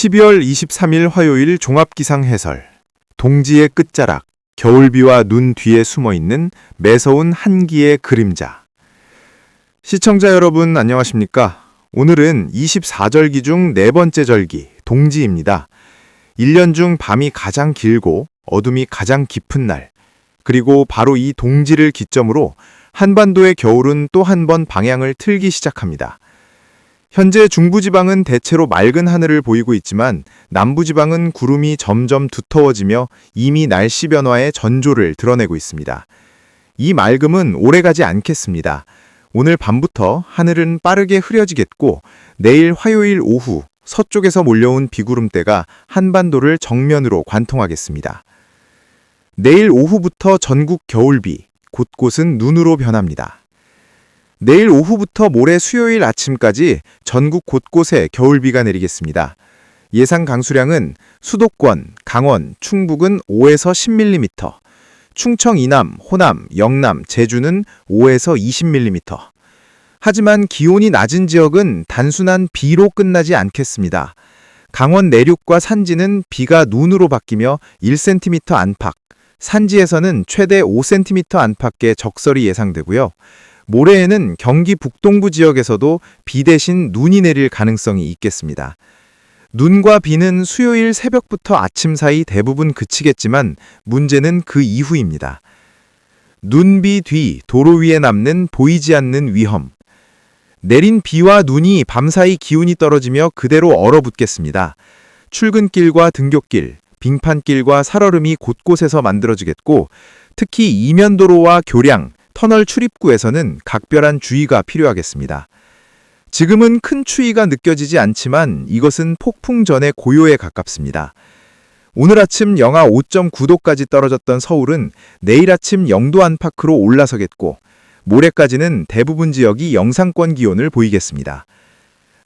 12월 23일 화요일 종합기상 해설. 동지의 끝자락, 겨울비와 눈 뒤에 숨어 있는 매서운 한기의 그림자. 시청자 여러분 안녕하십니까? 오늘은 24절기 중 네 번째 절기, 동지입니다. 1년 중 밤이 가장 길고 어둠이 가장 깊은 날. 그리고 바로 이 동지를 기점으로 한반도의 겨울은 또 한 번 방향을 틀기 시작합니다. 현재 중부지방은 대체로 맑은 하늘을 보이고 있지만 남부지방은 구름이 점점 두터워지며 이미 날씨 변화의 전조를 드러내고 있습니다. 이 맑음은 오래가지 않겠습니다. 오늘 밤부터 하늘은 빠르게 흐려지겠고 내일 화요일 오후 서쪽에서 몰려온 비구름대가 한반도를 정면으로 관통하겠습니다. 내일 오후부터 전국 겨울비, 곳곳은 눈으로 변합니다. 내일 오후부터 모레 수요일 아침까지 전국 곳곳에 겨울비가 내리겠습니다. 예상 강수량은 수도권, 강원, 충북은 5에서 10mm, 충청 이남, 호남, 영남, 제주는 5에서 20mm. 하지만 기온이 낮은 지역은 단순한 비로 끝나지 않겠습니다. 강원 내륙과 산지는 비가 눈으로 바뀌며 1cm 안팎, 산지에서는 최대 5cm 안팎의 적설이 예상되고요. 모레에는 경기 북동부 지역에서도 비 대신 눈이 내릴 가능성이 있겠습니다. 눈과 비는 수요일 새벽부터 아침 사이 대부분 그치겠지만 문제는 그 이후입니다. 눈 비 뒤 도로 위에 남는 보이지 않는 위험. 내린 비와 눈이 밤사이 기운이 떨어지며 그대로 얼어붙겠습니다. 출근길과 등굣길, 빙판길과 살얼음이 곳곳에서 만들어지겠고 특히 이면도로와 교량, 터널 출입구에서는 각별한 주의가 필요하겠습니다. 지금은 큰 추위가 느껴지지 않지만 이것은 폭풍 전의 고요에 가깝습니다. 오늘 아침 영하 5.9도까지 떨어졌던 서울은 내일 아침 0도 안팎으로 올라서겠고 모레까지는 대부분 지역이 영상권 기온을 보이겠습니다.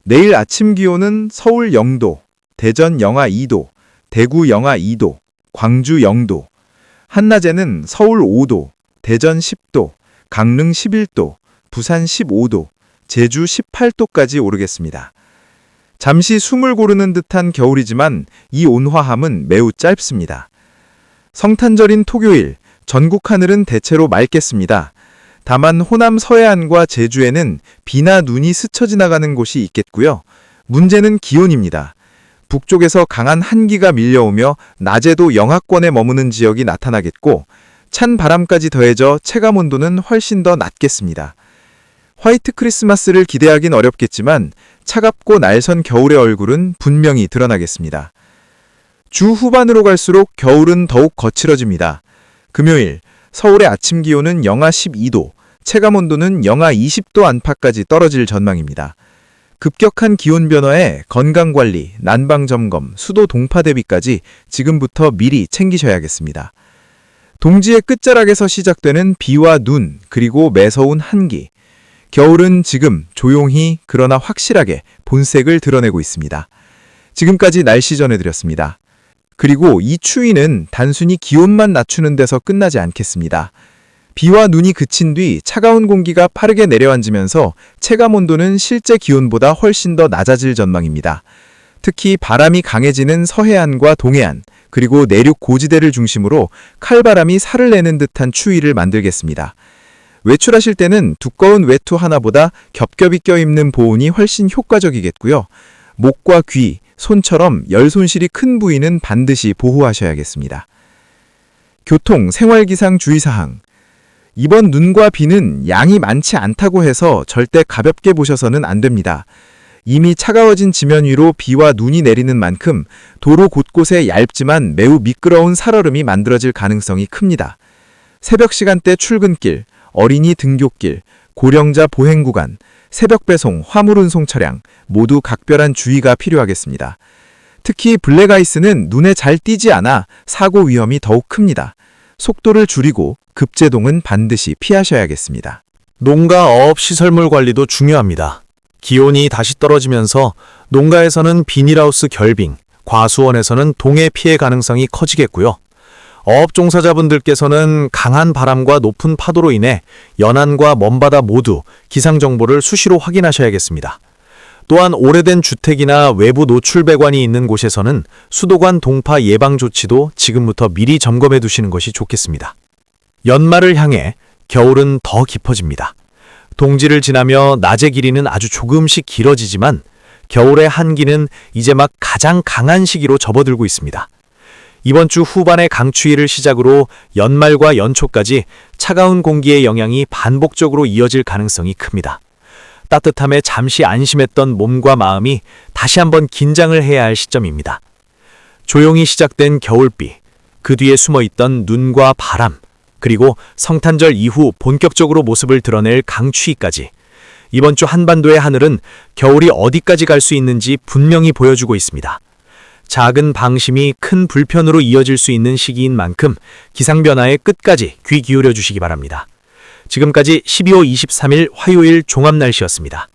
내일 아침 기온은 서울 0도, 대전 영하 2도, 대구 영하 2도, 광주 0도, 한낮에는 서울 5도, 대전 10도, 강릉 11도, 부산 15도, 제주 18도까지 오르겠습니다. 잠시 숨을 고르는 듯한 겨울이지만 이 온화함은 매우 짧습니다. 성탄절인 토요일, 전국 하늘은 대체로 맑겠습니다. 다만 호남 서해안과 제주에는 비나 눈이 스쳐 지나가는 곳이 있겠고요. 문제는 기온입니다. 북쪽에서 강한 한기가 밀려오며 낮에도 영하권에 머무는 지역이 나타나겠고 찬 바람까지 더해져 체감 온도는 훨씬 더 낮겠습니다. 화이트 크리스마스를 기대하긴 어렵겠지만 차갑고 날선 겨울의 얼굴은 분명히 드러나겠습니다. 주 후반으로 갈수록 겨울은 더욱 거칠어집니다. 금요일 서울의 아침 기온은 영하 12도, 체감 온도는 영하 20도 안팎까지 떨어질 전망입니다. 급격한 기온 변화에 건강관리, 난방점검, 수도 동파 대비까지 지금부터 미리 챙기셔야겠습니다. 동지의 끝자락에서 시작되는 비와 눈, 그리고 매서운 한기. 겨울은 지금 조용히 그러나 확실하게 본색을 드러내고 있습니다. 지금까지 날씨 전해드렸습니다. 그리고 이 추위는 단순히 기온만 낮추는 데서 끝나지 않겠습니다. 비와 눈이 그친 뒤 차가운 공기가 빠르게 내려앉으면서 체감 온도는 실제 기온보다 훨씬 더 낮아질 전망입니다. 특히 바람이 강해지는 서해안과 동해안, 그리고 내륙 고지대를 중심으로 칼바람이 살을 내는 듯한 추위를 만들겠습니다. 외출하실 때는 두꺼운 외투 하나보다 겹겹이 껴입는 보온이 훨씬 효과적이겠고요. 목과 귀, 손처럼 열 손실이 큰 부위는 반드시 보호하셔야겠습니다. 교통, 생활기상 주의사항 이번 눈과 비는 양이 많지 않다고 해서 절대 가볍게 보셔서는 안 됩니다. 이미 차가워진 지면 위로 비와 눈이 내리는 만큼 도로 곳곳에 얇지만 매우 미끄러운 살얼음이 만들어질 가능성이 큽니다. 새벽 시간대 출근길, 어린이 등교길, 고령자 보행 구간, 새벽 배송, 화물 운송 차량 모두 각별한 주의가 필요하겠습니다. 특히 블랙아이스는 눈에 잘 띄지 않아 사고 위험이 더욱 큽니다. 속도를 줄이고 급제동은 반드시 피하셔야겠습니다. 농가 어업 시설물 관리도 중요합니다. 기온이 다시 떨어지면서 농가에서는 비닐하우스 결빙, 과수원에서는 동해 피해 가능성이 커지겠고요. 어업 종사자분들께서는 강한 바람과 높은 파도로 인해 연안과 먼바다 모두 기상 정보를 수시로 확인하셔야겠습니다. 또한 오래된 주택이나 외부 노출 배관이 있는 곳에서는 수도관 동파 예방 조치도 지금부터 미리 점검해 두시는 것이 좋겠습니다. 연말을 향해 겨울은 더 깊어집니다. 동지를 지나며 낮의 길이는 아주 조금씩 길어지지만 겨울의 한기는 이제 막 가장 강한 시기로 접어들고 있습니다. 이번 주 후반의 강추위를 시작으로 연말과 연초까지 차가운 공기의 영향이 반복적으로 이어질 가능성이 큽니다. 따뜻함에 잠시 안심했던 몸과 마음이 다시 한번 긴장을 해야 할 시점입니다. 조용히 시작된 겨울비, 그 뒤에 숨어 있던 눈과 바람, 그리고 성탄절 이후 본격적으로 모습을 드러낼 강추위까지 이번 주 한반도의 하늘은 겨울이 어디까지 갈 수 있는지 분명히 보여주고 있습니다. 작은 방심이 큰 불편으로 이어질 수 있는 시기인 만큼 기상변화의 끝까지 귀 기울여 주시기 바랍니다. 지금까지 12월 23일 화요일 종합날씨였습니다.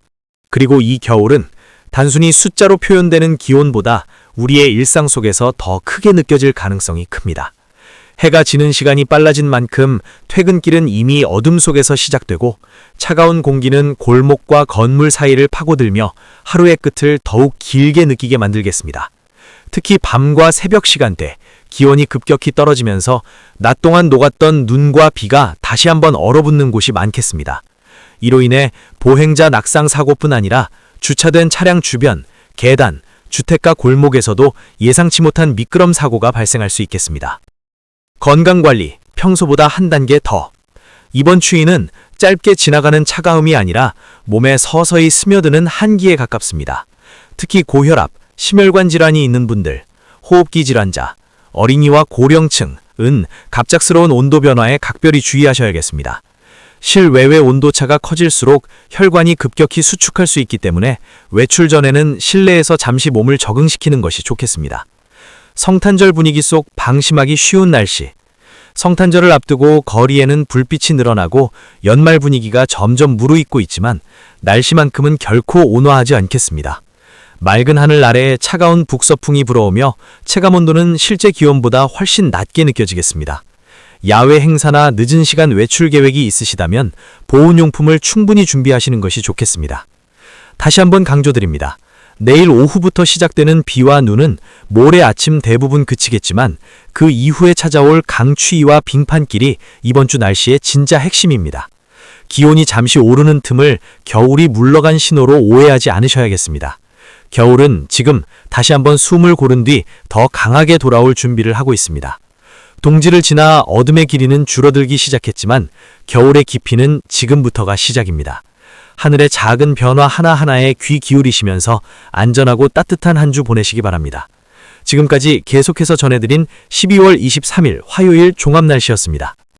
그리고 이 겨울은 단순히 숫자로 표현되는 기온보다 우리의 일상 속에서 더 크게 느껴질 가능성이 큽니다. 해가 지는 시간이 빨라진 만큼 퇴근길은 이미 어둠 속에서 시작되고 차가운 공기는 골목과 건물 사이를 파고들며 하루의 끝을 더욱 길게 느끼게 만들겠습니다. 특히 밤과 새벽 시간대 기온이 급격히 떨어지면서 낮 동안 녹았던 눈과 비가 다시 한번 얼어붙는 곳이 많겠습니다. 이로 인해 보행자 낙상 사고뿐 아니라 주차된 차량 주변, 계단, 주택가 골목에서도 예상치 못한 미끄럼 사고가 발생할 수 있겠습니다. 건강관리, 평소보다 한 단계 더. 이번 추위는 짧게 지나가는 차가움이 아니라 몸에 서서히 스며드는 한기에 가깝습니다. 특히 고혈압, 심혈관 질환이 있는 분들, 호흡기 질환자, 어린이와 고령층, 은 갑작스러운 온도 변화에 각별히 주의하셔야겠습니다. 실외외 온도차가 커질수록 혈관이 급격히 수축할 수 있기 때문에 외출 전에는 실내에서 잠시 몸을 적응시키는 것이 좋겠습니다. 성탄절 분위기 속 방심하기 쉬운 날씨. 성탄절을 앞두고 거리에는 불빛이 늘어나고 연말 분위기가 점점 무르익고 있지만 날씨만큼은 결코 온화하지 않겠습니다. 맑은 하늘 아래에 차가운 북서풍이 불어오며 체감 온도는 실제 기온보다 훨씬 낮게 느껴지겠습니다. 야외 행사나 늦은 시간 외출 계획이 있으시다면 보온용품을 충분히 준비하시는 것이 좋겠습니다. 다시 한번 강조드립니다. 내일 오후부터 시작되는 비와 눈은 모레 아침 대부분 그치겠지만 그 이후에 찾아올 강추위와 빙판길이 이번 주 날씨의 진짜 핵심입니다. 기온이 잠시 오르는 틈을 겨울이 물러간 신호로 오해하지 않으셔야겠습니다. 겨울은 지금 다시 한번 숨을 고른 뒤 더 강하게 돌아올 준비를 하고 있습니다. 동지를 지나 어둠의 길이는 줄어들기 시작했지만 겨울의 깊이는 지금부터가 시작입니다. 하늘의 작은 변화 하나하나에 귀 기울이시면서 안전하고 따뜻한 한 주 보내시기 바랍니다. 지금까지 계속해서 전해드린 12월 23일 화요일 종합날씨였습니다.